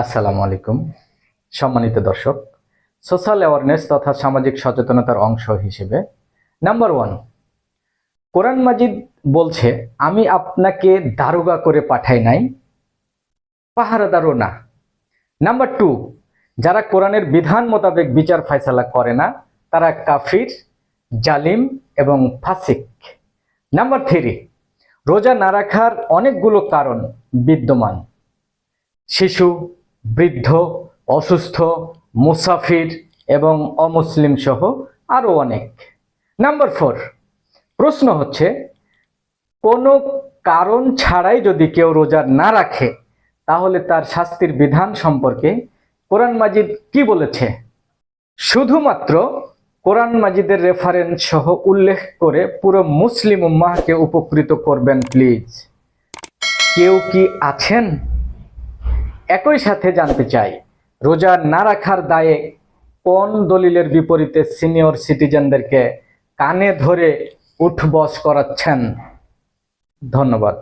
আসসালামু আলাইকুম। সম্মানিত দর্শক সোশ্যাল অ্যাওয়ারনেস তথা সামাজিক সচেতনতার অংশ হিসেবে নাম্বার ওয়ান কোরআন মাজিদ বলছে, আমি আপনাকে দারোগা করে পাঠাই নাই, পাহারাদারও না। নাম্বার টু যারা কোরআনের বিধান মোতাবেক বিচার ফায়সালা করে না, তারা কাফির, জালিম এবং ফাসিক। নাম্বার থ্রি রোজা না রাখার অনেকগুলো কারণ বিদ্যমান। শিশু বৃদ্ধ, অসুস্থ, মুসাফির এবং অমুসলিম সহ আরও অনেক। নাম্বার ফোর, প্রশ্ন হচ্ছে, কোনো কারণ ছাড়াই যদি কেউ রোজা না রাখে, তাহলে তার শাস্তির বিধান সম্পর্কে কোরআন মাজিদ কি বলেছে? শুধুমাত্র কোরআন মাজিদের রেফারেন্স সহ উল্লেখ করে পুরো মুসলিম উম্মাহকে উপকৃত করবেন প্লিজ কেউ কি আছেন? একই সাথে জানতে চাই, রোজা না রাখার দায়ে কোন দলিলের বিপরীতে সিনিয়র সিটিজেনদেরকে কানে ধরে উঠবস করাচ্ছেন? ধন্যবাদ।